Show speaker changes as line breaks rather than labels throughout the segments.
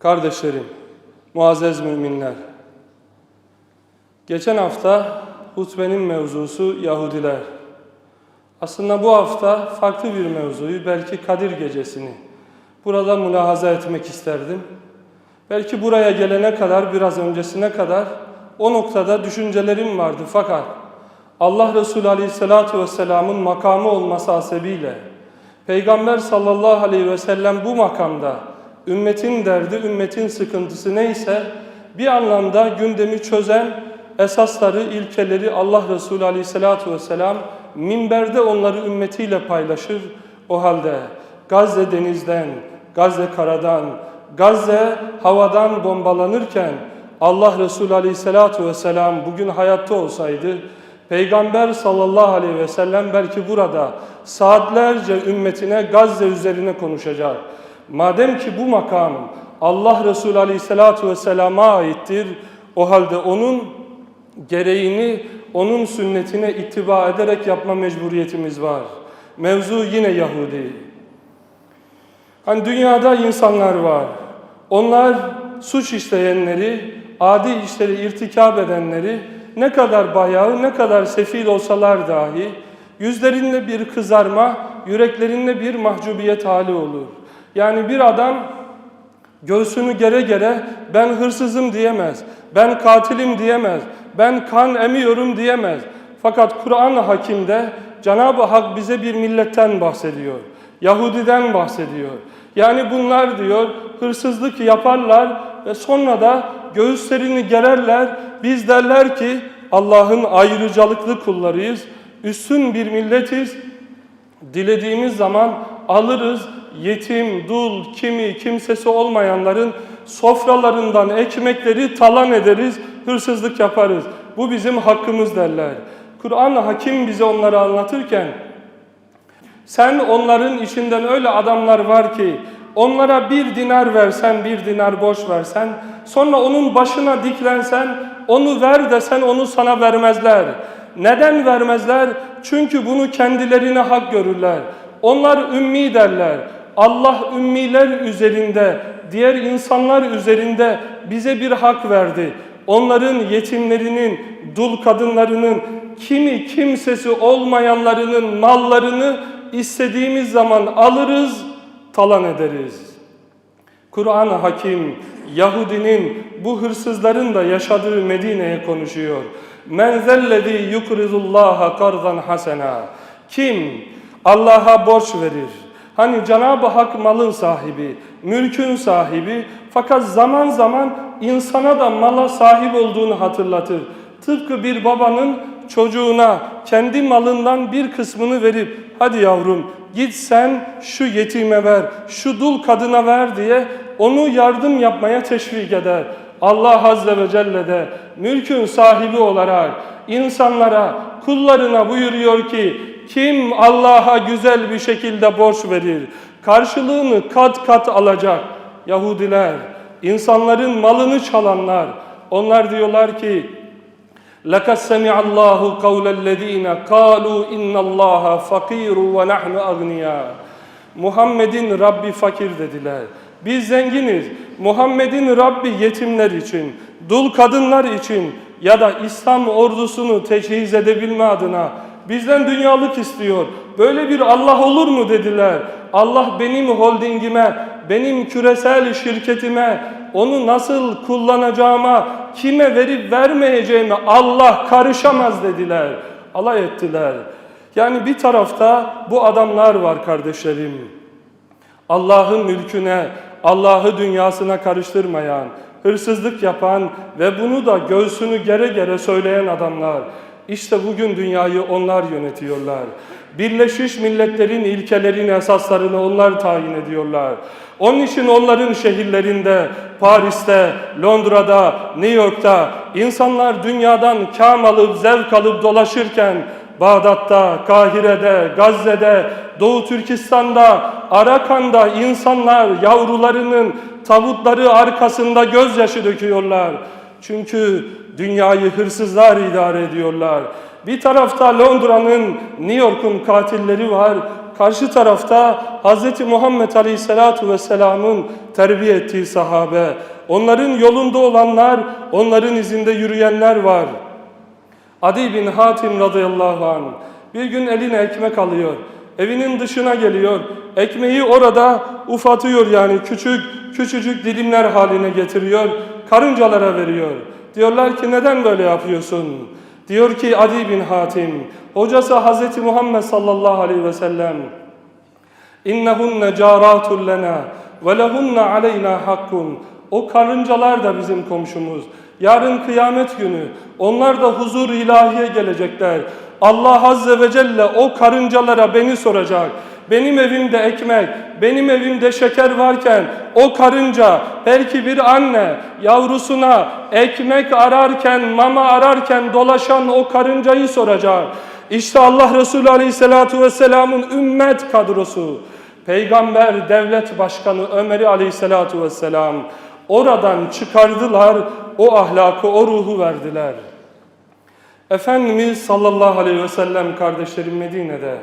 Kardeşlerim, muazzez müminler. Geçen hafta hutbenin mevzusu Yahudiler. Aslında bu hafta farklı bir mevzuyu, belki Kadir Gecesi'ni burada mülahaza etmek isterdim. Belki buraya gelene kadar, biraz öncesine kadar o noktada düşüncelerim vardı. Fakat Allah Resulü Aleyhisselatü Vesselam'ın makamı olması hasebiyle Peygamber sallallahu aleyhi ve sellem bu makamda ümmetin derdi, ümmetin sıkıntısı neyse bir anlamda gündemi çözen esasları, ilkeleri Allah Resulü aleyhissalatu vesselam minberde onları ümmetiyle paylaşır. O halde Gazze denizden, Gazze karadan, Gazze havadan bombalanırken Allah Resulü aleyhissalatu vesselam bugün hayatta olsaydı Peygamber sallallahu aleyhi ve sellem belki burada saatlerce ümmetine Gazze üzerine konuşacak. Madem ki bu makam Allah Resulü aleyhissalatu vesselama aittir, o halde onun gereğini, onun sünnetine ittiba ederek yapma mecburiyetimiz var. Mevzu yine Yahudi. Hani dünyada insanlar var. Onlar suç işleyenleri, adi işleri irtikab edenleri ne kadar bayağı, ne kadar sefil olsalar dahi yüzlerinde bir kızarma, yüreklerinde bir mahcubiyet hali olur. Yani bir adam göğsünü gere gere ben hırsızım diyemez, ben katilim diyemez, ben kan emiyorum diyemez. Fakat Kur'an-ı Hakim'de Cenab-ı Hak bize bir milletten bahsediyor. Yahudiden bahsediyor. Yani bunlar diyor hırsızlık yaparlar ve sonra da göğüslerini gererler. Biz derler ki Allah'ın ayrıcalıklı kullarıyız, üstün bir milletiz. Dilediğimiz zaman alırız yetim, dul, kimi, kimsesi olmayanların sofralarından ekmekleri talan ederiz, hırsızlık yaparız. Bu bizim hakkımız derler. Kur'an Hakim bize onları anlatırken sen onların içinden öyle adamlar var ki onlara bir dinar versen, bir dinar borç versen, sonra onun başına diklensen, onu ver desen onu sana vermezler. Neden vermezler? Çünkü bunu kendilerine hak görürler. Onlar ümmi derler. Allah ümmiler üzerinde, diğer insanlar üzerinde bize bir hak verdi. Onların yetimlerinin, dul kadınlarının, kimi kimsesi olmayanlarının mallarını istediğimiz zaman alırız, talan ederiz. Kur'an-ı Hakim Yahudinin bu hırsızların da yaşadığı Medine'ye konuşuyor. Men zellezî yukrizullâhe kardan hasena. Kim Allah'a borç verir? Hani Cenab-ı Hak malın sahibi, mülkün sahibi fakat zaman zaman insana da mala sahip olduğunu hatırlatır. Tıpkı bir babanın çocuğuna kendi malından bir kısmını verip hadi yavrum git sen şu yetime ver, şu dul kadına ver diye onu yardım yapmaya teşvik eder. Allah Azze ve Celle de mülkün sahibi olarak insanlara, kullarına buyuruyor ki kim Allah'a güzel bir şekilde borç verir, karşılığını kat kat alacak. Yahudiler, insanların malını çalanlar, onlar diyorlar ki لَقَدْ سَمِعَ اللّٰهُ قَوْلَ الَّذ۪ينَ قَالُوا اِنَّ اللّٰهَ فَقِيرٌ وَنَحْنُ اَغْنِيَا Muhammed'in Rabbi fakir dediler. Biz zenginiz. Muhammed'in Rabbi yetimler için, dul kadınlar için ya da İslam ordusunu teçhiz edebilme adına bizden dünyalık istiyor. Böyle bir Allah olur mu dediler. Allah benim holdingime, benim küresel şirketime, onu nasıl kullanacağıma, kime verip vermeyeceğime Allah karışamaz dediler. Alay ettiler. Yani bir tarafta bu adamlar var kardeşlerim. Allah'ın mülküne, Allah'ı dünyasına karıştırmayan, hırsızlık yapan ve bunu da göğsünü gere gere söyleyen adamlar. İşte bugün dünyayı onlar yönetiyorlar. Birleşmiş Milletler'in ilkelerini, esaslarını onlar tayin ediyorlar. Onun için onların şehirlerinde, Paris'te, Londra'da, New York'ta insanlar dünyadan kâm alıp, zevk alıp dolaşırken Bağdat'ta, Kahire'de, Gazze'de, Doğu Türkistan'da, Arakan'da insanlar yavrularının tabutları arkasında gözyaşı döküyorlar. Çünkü dünyayı hırsızlar idare ediyorlar. Bir tarafta Londra'nın, New York'un katilleri var. Karşı tarafta Hz. Muhammed Aleyhisselatu Vesselam'ın terbiye ettiği sahabe. Onların yolunda olanlar, onların izinde yürüyenler var. Adi bin Hatim radıyallahu anh bir gün eline ekmek alıyor. Evinin dışına geliyor. Ekmeği orada ufatıyor yani küçük küçücük dilimler haline getiriyor. Karıncalara veriyor. Diyorlar ki neden böyle yapıyorsun? Diyor ki Adi bin Hatim, hocası Hazreti Muhammed sallallahu aleyhi ve sellem caratun lena ve lehunne aleyna hakkun. O karıncalar da bizim komşumuz. Yarın kıyamet günü onlar da huzur ilahiye gelecekler. Allah Azze ve Celle o karıncalara beni soracak. Benim evimde ekmek, benim evimde şeker varken o karınca belki bir anne yavrusuna ekmek ararken, mama ararken dolaşan o karıncayı soracak. İşte Allah Resulü Aleyhisselatü Vesselam'ın ümmet kadrosu. Peygamber devlet başkanı Ömer'i Aleyhisselatü Vesselam oradan çıkardılar, o ahlakı, o ruhu verdiler. Efendimiz sallallahu aleyhi ve sellem kardeşlerim Medine'de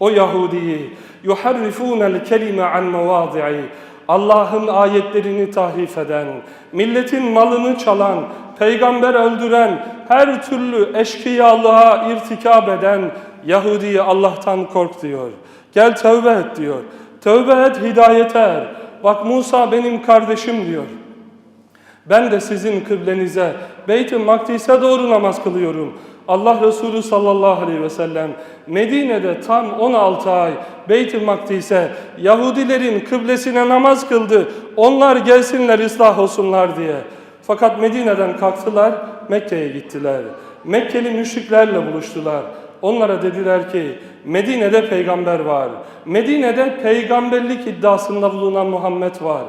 o Yahudiyi yuharrifûnel kelime an mevâzi'i Allah'ın ayetlerini tahrif eden, milletin malını çalan, peygamber öldüren, her türlü eşkıyalığa irtikab eden Yahudi'ye Allah'tan kork diyor. Gel tövbe et diyor. Tövbe et hidayete er. Bak Musa benim kardeşim diyor. Ben de sizin kıblenize, Beyt-i Makdis'e doğru namaz kılıyorum. Allah Resulü sallallahu aleyhi ve sellem Medine'de tam 16 ay Beyt-i Makdis'e Yahudilerin kıblesine namaz kıldı. Onlar gelsinler ıslah olsunlar diye. Fakat Medine'den kalktılar, Mekke'ye gittiler. Mekkeli müşriklerle buluştular. Onlara dediler ki Medine'de peygamber var. Medine'de peygamberlik iddiasında bulunan Muhammed var.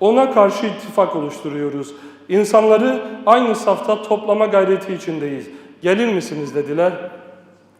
Ona karşı ittifak oluşturuyoruz. İnsanları aynı safta toplama gayreti içindeyiz. Gelir misiniz dediler.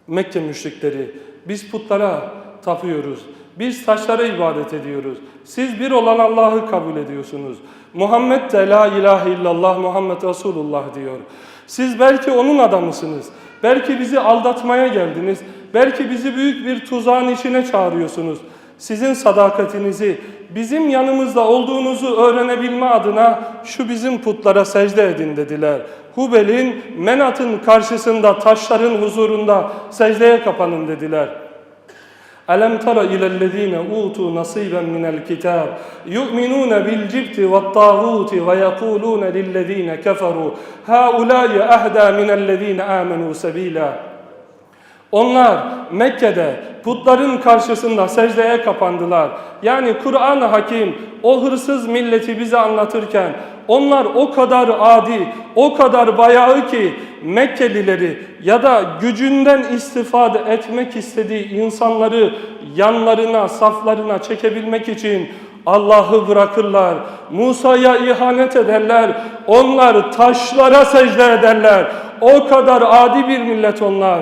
Mekke müşrikleri biz putlara tapıyoruz. Biz taşlara ibadet ediyoruz. Siz bir olan Allah'ı kabul ediyorsunuz. Muhammed de la ilahe illallah Muhammed Resulullah diyor. Siz belki onun adamısınız. Belki bizi aldatmaya geldiniz. Belki bizi büyük bir tuzağın içine çağırıyorsunuz Sizin sadakatinizi, bizim yanımızda olduğunuzu öğrenebilme adına şu bizim putlara secde edin dediler. Hubel'in, Menat'ın karşısında, taşların huzurunda secdeye kapanın dediler. ألم تر إلى الذين أوتوا نصيبا من الكتاب يؤمنون بالجبت والطاغوت ويقولون للذين كفروا هؤلاء أهدى من الذين آمنوا سبيلا Onlar Mekke'de putların karşısında secdeye kapandılar. Yani Kur'an-ı Hakim o hırsız milleti bize anlatırken onlar o kadar adi, o kadar bayağı ki Mekkelileri ya da gücünden istifade etmek istediği insanları yanlarına, saflarına çekebilmek için Allah'ı bırakırlar. Musa'ya ihanet ederler. Onlar taşlara secde ederler. O kadar adi bir millet onlar.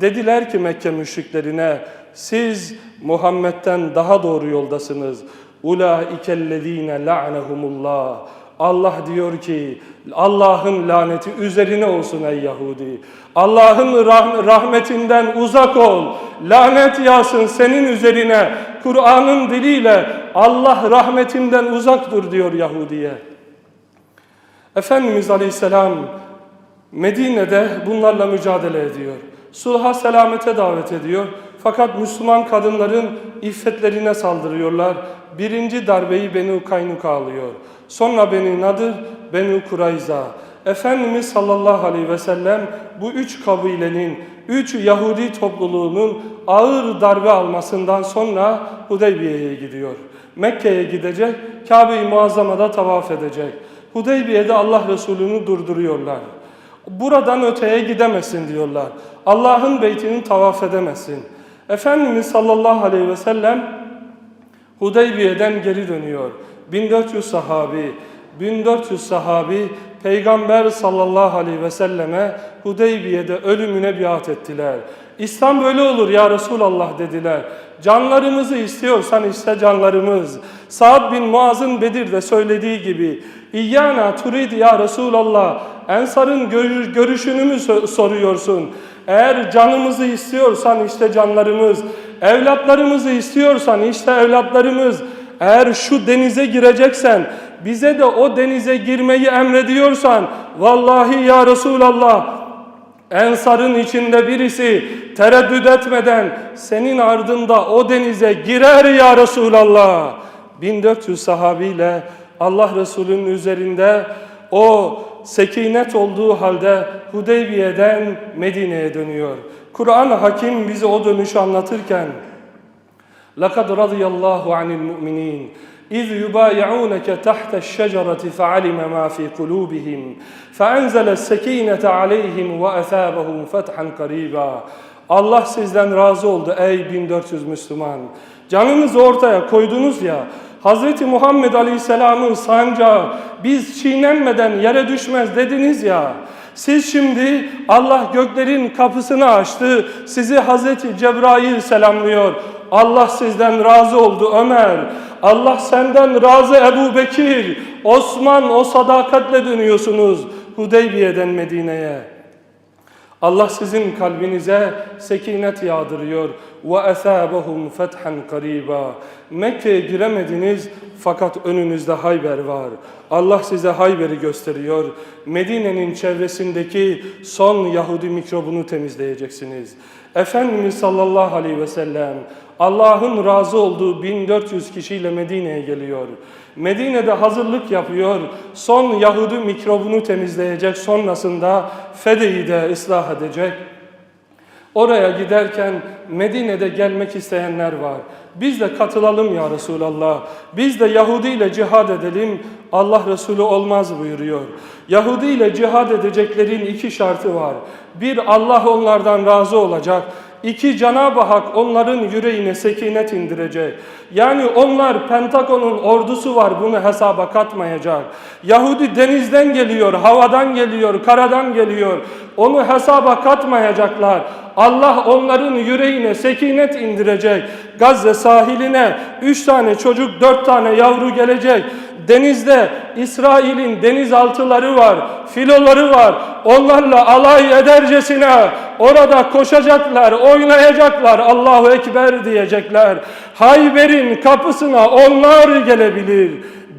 Dediler ki Mekke müşriklerine siz Muhammed'den daha doğru yoldasınız. Ulaikellezine la'nehumullah. Allah diyor ki Allah'ın laneti üzerine olsun ey Yahudi. Allah'ın rah- rahmetinden uzak ol. Lanet yağsın senin üzerine. Kur'an'ın diliyle Allah rahmetinden uzak dur diyor Yahudi'ye. Efendimiz Aleyhisselam Medine'de bunlarla mücadele ediyor. Sulha selamete davet ediyor. Fakat Müslüman kadınların iffetlerine saldırıyorlar. Birinci darbeyi Beni Kaynuka alıyor. Sonra Beni Nadır, Beni Kurayza. Efendimiz sallallahu aleyhi ve sellem bu üç kabilenin, üç Yahudi topluluğunun ağır darbe almasından sonra Hudeybiye'ye gidiyor. Mekke'ye gidecek, Kabe-i Muazzama'da tavaf edecek. Hudeybiye'de Allah Resulü'nü durduruyorlar. Buradan öteye gidemezsin diyorlar. Allah'ın beytini tavaf edemezsin. Efendimiz sallallahu aleyhi ve sellem Hudeybiye'den geri dönüyor. 1400 sahabi, 1400 sahabi Peygamber sallallahu aleyhi ve selleme Hudeybiye'de ölümüne biat ettiler. İslam böyle olur ya Resulallah dediler. Canlarımızı istiyorsan iste canlarımız. Sa'd bin Muaz'ın Bedir'de söylediği gibi İyyana turid ya Resulallah. Ensar'ın gör- görüşünü mü so- soruyorsun? Eğer canımızı istiyorsan işte canlarımız, evlatlarımızı istiyorsan işte evlatlarımız. Eğer şu denize gireceksen, bize de o denize girmeyi emrediyorsan, vallahi ya Resulallah, Ensar'ın içinde birisi tereddüt etmeden senin ardında o denize girer ya Resulallah. 1400 sahabiyle Allah Resulü'nün üzerinde o sekinet olduğu halde Hudeybiye'den Medine'ye dönüyor. Kur'an-ı Hakim bize o dönüşü anlatırken لقد رضي الله عن المؤمنين إذ يبايعونك تحت الشجرة فعلم ما في قلوبهم فأنزل السكينة عليهم وأثابهم فتحا قريبا Allah sizden razı oldu ey 1400 Müslüman. Canınızı ortaya koydunuz ya, Hz. Muhammed Aleyhisselam'ın sancağı biz çiğnenmeden yere düşmez dediniz ya, siz şimdi Allah göklerin kapısını açtı. Sizi Hazreti Cebrail selamlıyor. Allah sizden razı oldu Ömer. Allah senden razı Ebu Bekir. Osman o sadakatle dönüyorsunuz Hudeybiye'den Medine'ye. Allah sizin kalbinize sekinet yağdırıyor. Esabahum fethan qariba. Mekke'ye giremediniz fakat önünüzde Hayber var. Allah size Hayber'i gösteriyor. Medine'nin çevresindeki son Yahudi mikrobunu temizleyeceksiniz. Efendimiz sallallahu aleyhi ve sellem Allah'ın razı olduğu 1400 kişiyle Medine'ye geliyor. Medine'de hazırlık yapıyor. Son Yahudi mikrobunu temizleyecek. Sonrasında Fede'yi de ıslah edecek. Oraya giderken Medine'de gelmek isteyenler var. Biz de katılalım ya Resulallah. Biz de Yahudi ile cihad edelim. Allah Resulü olmaz buyuruyor. Yahudi ile cihad edeceklerin iki şartı var. Bir Allah onlardan razı olacak. İki Cenab-ı Hak onların yüreğine sekinet indirecek. Yani onlar Pentagon'un ordusu var bunu hesaba katmayacak. Yahudi denizden geliyor, havadan geliyor, karadan geliyor. Onu hesaba katmayacaklar. Allah onların yüreğine sekinet indirecek. Gazze sahiline üç tane çocuk, dört tane yavru gelecek. Denizde İsrail'in denizaltıları var, filoları var. Onlarla alay edercesine orada koşacaklar, oynayacaklar, Allahu Ekber diyecekler. Hayber'in kapısına onlar gelebilir.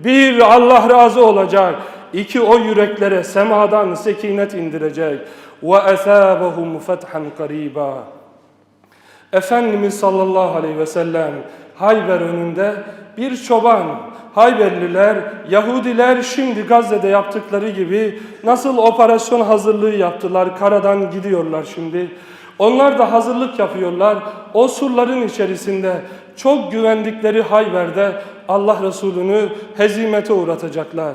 Bir Allah razı olacak. İki o yüreklere semadan sekinet indirecek. Esâbehum fethan qariba. Efendimiz sallallahu aleyhi ve sellem Hayber önünde bir çoban, Hayberliler, Yahudiler şimdi Gazze'de yaptıkları gibi nasıl operasyon hazırlığı yaptılar, karadan gidiyorlar şimdi. Onlar da hazırlık yapıyorlar. O surların içerisinde çok güvendikleri Hayber'de Allah Resulü'nü hezimete uğratacaklar.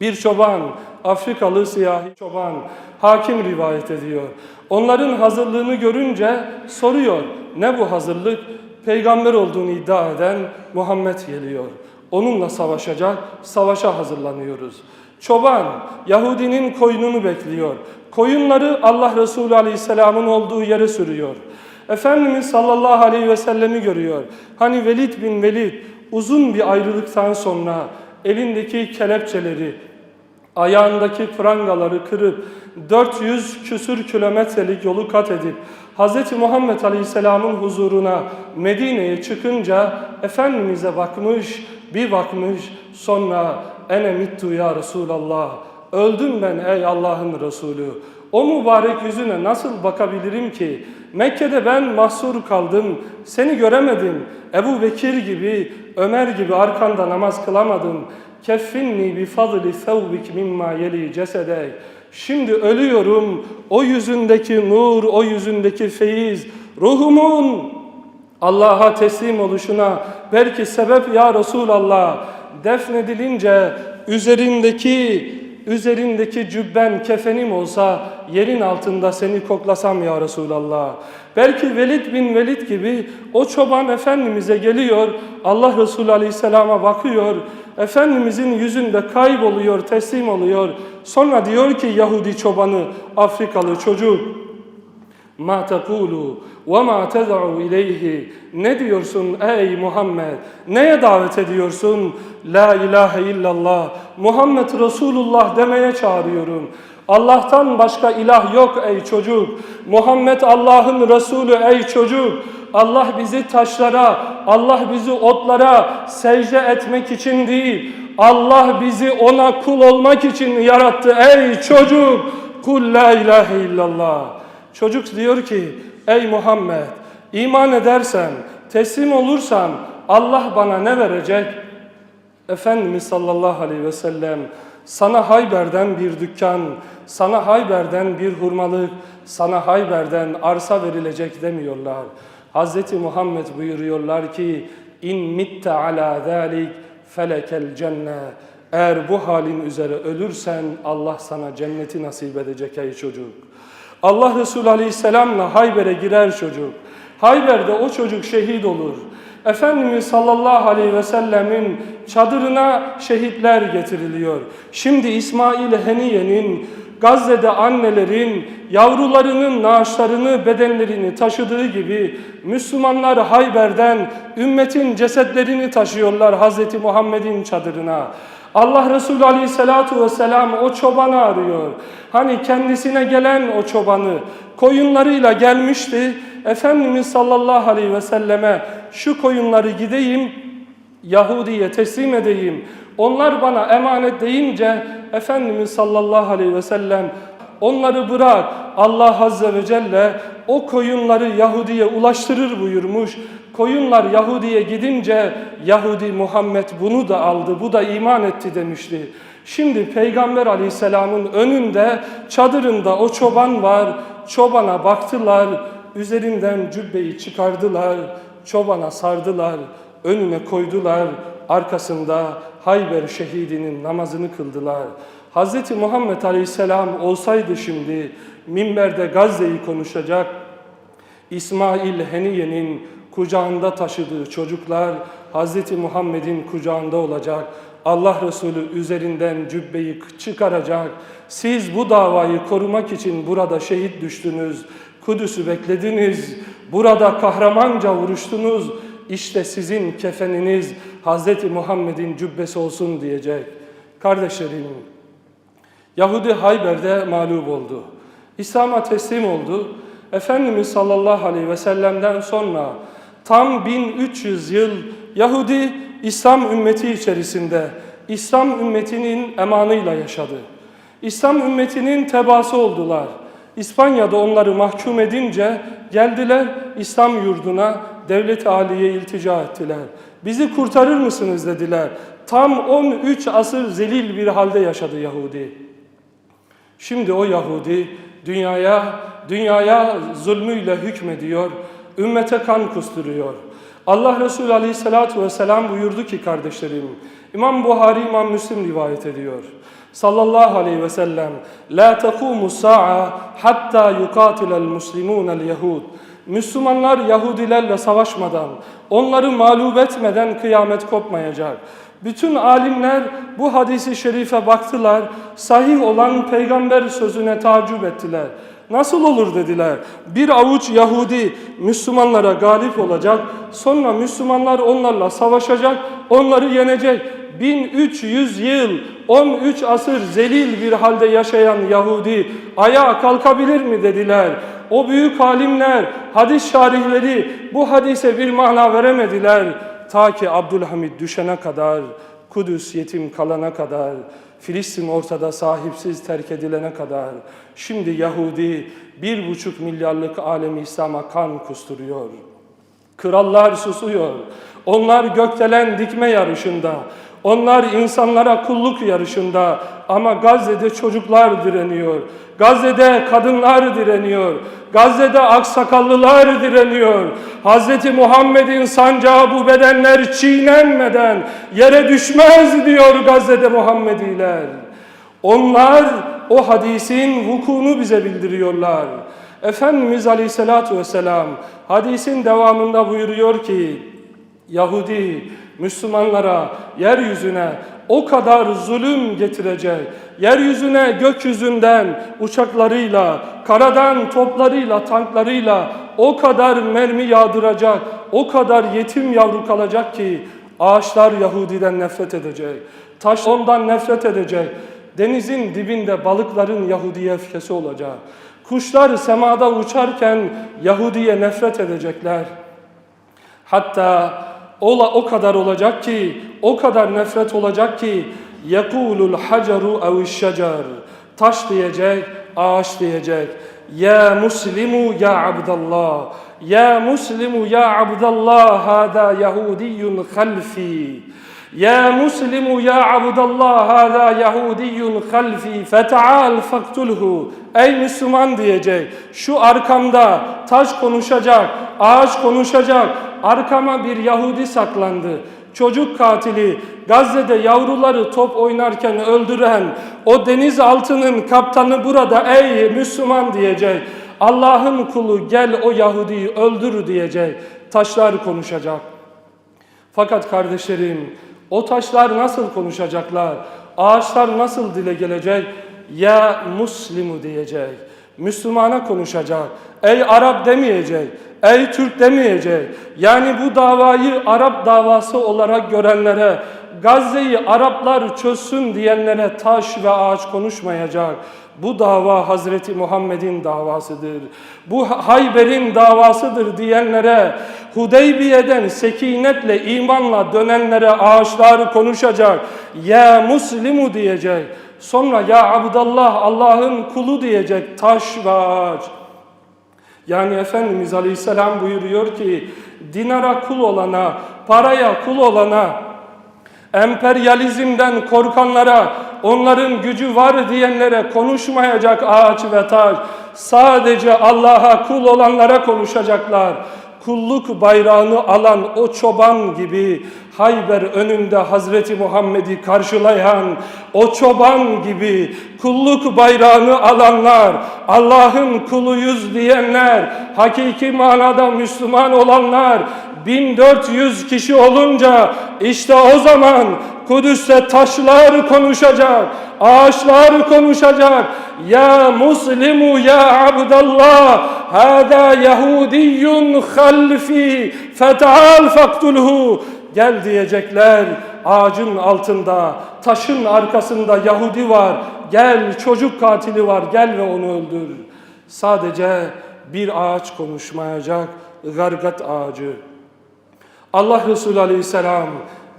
Bir çoban, Afrikalı siyahi çoban, hakim rivayet ediyor. Onların hazırlığını görünce soruyor, ne bu hazırlık? Peygamber olduğunu iddia eden Muhammed geliyor. Onunla savaşacak, savaşa hazırlanıyoruz. Çoban, Yahudinin koyununu bekliyor. Koyunları Allah Resulü Aleyhisselam'ın olduğu yere sürüyor. Efendimiz sallallahu aleyhi ve sellemi görüyor. Hani Velid bin Velid uzun bir ayrılıktan sonra elindeki kelepçeleri, ayağındaki prangaları kırıp 400 küsür kilometrelik yolu kat edip Hz. Muhammed Aleyhisselam'ın huzuruna Medine'ye çıkınca Efendimiz'e bakmış, bir bakmış sonra ene mittu ya Resulallah öldüm ben ey Allah'ın Resulü o mübarek yüzüne nasıl bakabilirim ki? Mekke'de ben mahsur kaldım, seni göremedim. Ebu Bekir gibi, Ömer gibi arkanda namaz kılamadım. Keffinni bi fadli thawbik mimma yeli cesedek. Şimdi ölüyorum, o yüzündeki nur, o yüzündeki feyiz, ruhumun Allah'a teslim oluşuna belki sebep ya Resulallah defnedilince üzerindeki üzerindeki cübben kefenim olsa yerin altında seni koklasam ya Resulallah. Belki Velid bin Velid gibi o çoban Efendimiz'e geliyor, Allah Resulü Aleyhisselam'a bakıyor, Efendimizin yüzünde kayboluyor, teslim oluyor. Sonra diyor ki Yahudi çobanı, Afrikalı çocuk, ma tekulu ve ma ted'u ileyhi. Ne diyorsun ey Muhammed? Neye davet ediyorsun? La ilahe illallah. Muhammed Resulullah demeye çağırıyorum Allah'tan başka ilah yok ey çocuk. Muhammed Allah'ın Resulü ey çocuk. Allah bizi taşlara Allah bizi otlara secde etmek için değil Allah bizi ona kul olmak için yarattı ey çocuk. Kul la ilahe illallah. Çocuk diyor ki ey Muhammed iman edersen teslim olursan Allah bana ne verecek? Efendimiz sallallahu aleyhi ve sellem sana Hayber'den bir dükkan, sana Hayber'den bir hurmalık, sana Hayber'den arsa verilecek demiyorlar. Hz. Muhammed buyuruyorlar ki in mitte ala zalik felekel cenne eğer bu halin üzere ölürsen Allah sana cenneti nasip edecek ey çocuk. Allah Resulü Aleyhisselam'la Hayber'e girer çocuk. Hayber'de o çocuk şehit olur. Efendimiz sallallahu aleyhi ve sellemin çadırına şehitler getiriliyor. Şimdi İsmail Heniye'nin Gazze'de annelerin yavrularının naaşlarını, bedenlerini taşıdığı gibi Müslümanlar Hayber'den ümmetin cesetlerini taşıyorlar Hazreti Muhammed'in çadırına. Allah Resulü Aleyhisselatu Vesselam o çobanı arıyor. Hani kendisine gelen o çobanı koyunlarıyla gelmişti. Efendimiz sallallahu aleyhi ve selleme şu koyunları gideyim Yahudi'ye teslim edeyim. Onlar bana emanet deyince Efendimiz sallallahu aleyhi ve sellem onları bırak Allah azze ve celle o koyunları Yahudi'ye ulaştırır buyurmuş. Koyunlar Yahudi'ye gidince Yahudi Muhammed bunu da aldı, bu da iman etti demişti. Şimdi Peygamber aleyhisselamın önünde çadırında o çoban var. Çobana baktılar, üzerinden cübbeyi çıkardılar, çobana sardılar, önüne koydular, arkasında Hayber şehidinin namazını kıldılar. Hz. Muhammed Aleyhisselam olsaydı şimdi minberde Gazze'yi konuşacak, İsmail Heniye'nin kucağında taşıdığı çocuklar Hz. Muhammed'in kucağında olacak. Allah Resulü üzerinden cübbeyi çıkaracak. Siz bu davayı korumak için burada şehit düştünüz. Kudüs'ü beklediniz. Burada kahramanca vuruştunuz. İşte sizin kefeniniz Hz. Muhammed'in cübbesi olsun diyecek. Kardeşlerim, Yahudi Hayber'de mağlup oldu. İslam'a teslim oldu. Efendimiz sallallahu aleyhi ve sellem'den sonra tam 1300 yıl Yahudi İslam ümmeti içerisinde İslam ümmetinin emanıyla yaşadı. İslam ümmetinin tebası oldular. İspanya'da onları mahkum edince geldiler İslam yurduna devlet-i aliye iltica ettiler. Bizi kurtarır mısınız dediler. Tam 13 asır zelil bir halde yaşadı Yahudi. Şimdi o Yahudi dünyaya dünyaya zulmüyle hükmediyor, ümmete kan kusturuyor. Allah Resulü Aleyhisselatü Vesselam buyurdu ki kardeşlerim, İmam Buhari, İmam Müslim rivayet ediyor. Sallallahu aleyhi ve sellem, La tekumu sa'a hatta yukatilel muslimunel yahud. Müslümanlar Yahudilerle savaşmadan, onları mağlup etmeden kıyamet kopmayacak. Bütün alimler bu hadisi şerife baktılar, sahih olan peygamber sözüne tacip ettiler. Nasıl olur dediler. Bir avuç Yahudi Müslümanlara galip olacak, sonra Müslümanlar onlarla savaşacak, onları yenecek. 1300 yıl, 13 asır zelil bir halde yaşayan Yahudi ayağa kalkabilir mi dediler. O büyük alimler, hadis şarihleri bu hadise bir mana veremediler. Ta ki Abdülhamid düşene kadar, Kudüs yetim kalana kadar, Filistin ortada sahipsiz terk edilene kadar, şimdi Yahudi bir buçuk milyarlık alemi İslam'a kan kusturuyor. Krallar susuyor. Onlar gökdelen dikme yarışında. Onlar insanlara kulluk yarışında. Ama Gazze'de çocuklar direniyor. Gazze'de kadınlar direniyor. Gazze'de aksakallılar direniyor. Hz. Muhammed'in sancağı bu bedenler çiğnenmeden yere düşmez diyor Gazze'de Muhammediler. Onlar o hadisin vukunu bize bildiriyorlar. Efendimiz Aleyhisselatü Vesselam hadisin devamında buyuruyor ki Yahudi Müslümanlara, yeryüzüne o kadar zulüm getirecek. Yeryüzüne gökyüzünden uçaklarıyla, karadan toplarıyla, tanklarıyla o kadar mermi yağdıracak, o kadar yetim yavru kalacak ki ağaçlar Yahudiden nefret edecek. Taş ondan nefret edecek. Denizin dibinde balıkların Yahudiye öfkesi olacak. Kuşlar semada uçarken Yahudiye nefret edecekler. Hatta ola o kadar olacak ki, o kadar nefret olacak ki yekulul haceru ev. Taş diyecek, ağaç diyecek. Ya muslimu ya abdallah. Ya muslimu ya abdallah hada Yahudiyun halfi. Ya muslimu ya abdallah hada Yahudiyun halfi fetaal faktulhu. Ey Müslüman diyecek. Şu arkamda taş konuşacak, ağaç konuşacak. Arkama bir Yahudi saklandı. Çocuk katili, Gazze'de yavruları top oynarken öldüren o denizaltının kaptanı burada ey Müslüman diyecek. Allah'ın kulu gel o Yahudi'yi öldür diyecek. Taşlar konuşacak. Fakat kardeşlerim o taşlar nasıl konuşacaklar? Ağaçlar nasıl dile gelecek? Ya Muslimu diyecek. Müslümana konuşacak. Ey Arap demeyecek. Ey Türk demeyecek. Yani bu davayı Arap davası olarak görenlere, Gazze'yi Araplar çözsün diyenlere taş ve ağaç konuşmayacak. Bu dava Hazreti Muhammed'in davasıdır. Bu Hayber'in davasıdır diyenlere, Hudeybiye'den sekinetle, imanla dönenlere ağaçlar konuşacak. Ya Muslimu diyecek. Sonra ya Abdallah Allah'ın kulu diyecek taş ve ağaç. Yani Efendimiz Aleyhisselam buyuruyor ki dinara kul olana, paraya kul olana, emperyalizmden korkanlara, onların gücü var diyenlere konuşmayacak ağaç ve taş. Sadece Allah'a kul olanlara konuşacaklar. Kulluk bayrağını alan o çoban gibi Hayber önünde Hazreti Muhammed'i karşılayan o çoban gibi kulluk bayrağını alanlar, Allah'ın kuluyuz diyenler, hakiki manada Müslüman olanlar 1400 kişi olunca işte o zaman Kudüs'te taşlar konuşacak, ağaçlar konuşacak. Ya Muslimu ya Abdallah, hada Yahudiyyun halfi, feta'al faktulhu. Gel diyecekler, ağacın altında, taşın arkasında Yahudi var. Gel çocuk katili var, gel ve onu öldür. Sadece bir ağaç konuşmayacak, gargat ağacı. Allah Resulü Aleyhisselam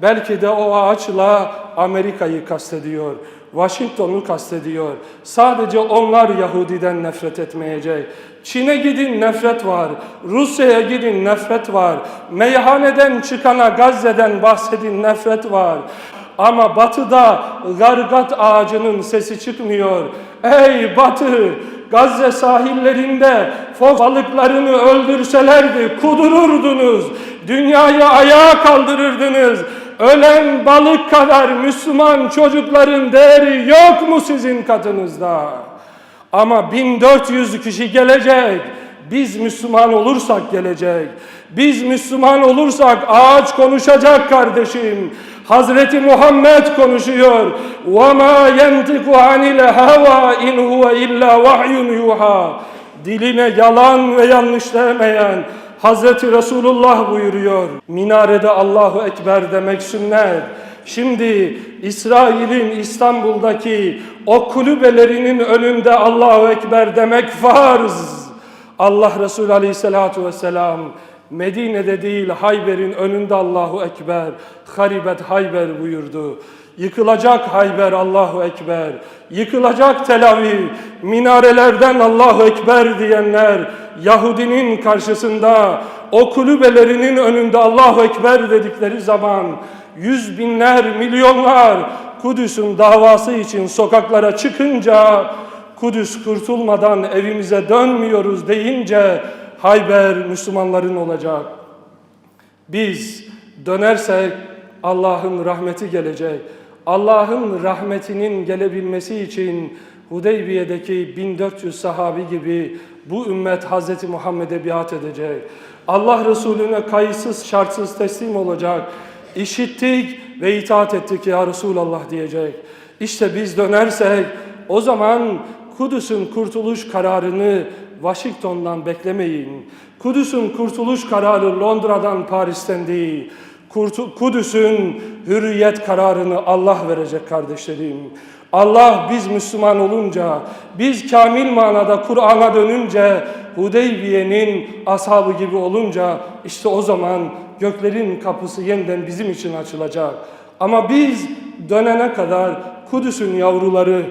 belki de o ağaçla Amerika'yı kastediyor. Washington'u kastediyor. Sadece onlar Yahudiden nefret etmeyecek. Çin'e gidin nefret var. Rusya'ya gidin nefret var. Meyhaneden çıkana Gazze'den bahsedin nefret var. Ama batıda gargat ağacının sesi çıkmıyor. Ey batı! Gazze sahillerinde fok balıklarını öldürselerdi kudururdunuz Dünyayı ayağa kaldırırdınız. Ölen balık kadar Müslüman çocukların değeri yok mu sizin katınızda? Ama 1400 kişi gelecek. Biz Müslüman olursak gelecek. Biz Müslüman olursak ağaç konuşacak kardeşim. Hazreti Muhammed konuşuyor. وَمَا يَنْتِقُ عَنِ الْهَوَى اِنْ هُوَ اِلَّا وَحْيٌ يُوحَى Diline yalan ve yanlış demeyen Hazreti Resulullah buyuruyor. Minarede Allahu Ekber demek sünnet. Şimdi İsrail'in İstanbul'daki o kulübelerinin önünde Allahu Ekber demek farz. Allah Resulü Aleyhisselatü Vesselam Medine'de değil Hayber'in önünde Allahu Ekber, Haribet Hayber buyurdu. Yıkılacak Hayber Allahu Ekber, yıkılacak Tel Aviv, minarelerden Allahu Ekber diyenler Yahudinin karşısında o kulübelerinin önünde Allahu Ekber dedikleri zaman yüz binler, milyonlar Kudüs'ün davası için sokaklara çıkınca Kudüs kurtulmadan evimize dönmüyoruz deyince Hayber Müslümanların olacak. Biz dönersek Allah'ın rahmeti gelecek. Allah'ın rahmetinin gelebilmesi için Hudeybiye'deki 1400 sahabi gibi bu ümmet Hz. Muhammed'e biat edecek. Allah Resulüne kayıtsız şartsız teslim olacak. işittik ve itaat ettik ya Resulallah diyecek. İşte biz dönersek o zaman Kudüs'ün kurtuluş kararını Washington'dan beklemeyin. Kudüs'ün kurtuluş kararı Londra'dan, Paris'ten değil. Kudüs'ün hürriyet kararını Allah verecek kardeşlerim. Allah biz Müslüman olunca, biz kamil manada Kur'an'a dönünce, Hudeybiye'nin ashabı gibi olunca işte o zaman göklerin kapısı yeniden bizim için açılacak. Ama biz dönene kadar Kudüs'ün yavruları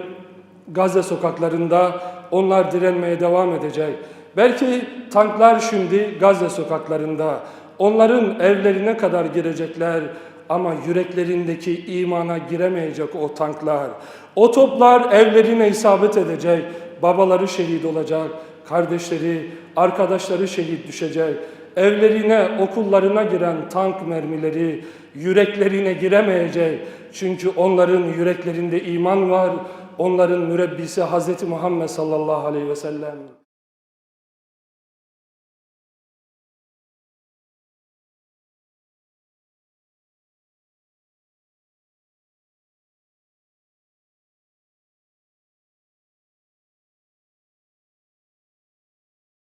Gazze sokaklarında onlar direnmeye devam edecek. Belki tanklar şimdi Gazze sokaklarında. Onların evlerine kadar girecekler ama yüreklerindeki imana giremeyecek o tanklar. O toplar evlerine isabet edecek. Babaları şehit olacak. Kardeşleri, arkadaşları şehit düşecek. Evlerine, okullarına giren tank mermileri yüreklerine giremeyecek. Çünkü onların yüreklerinde iman var. Onların mürebbisi Hz. Muhammed sallallahu aleyhi ve sellem.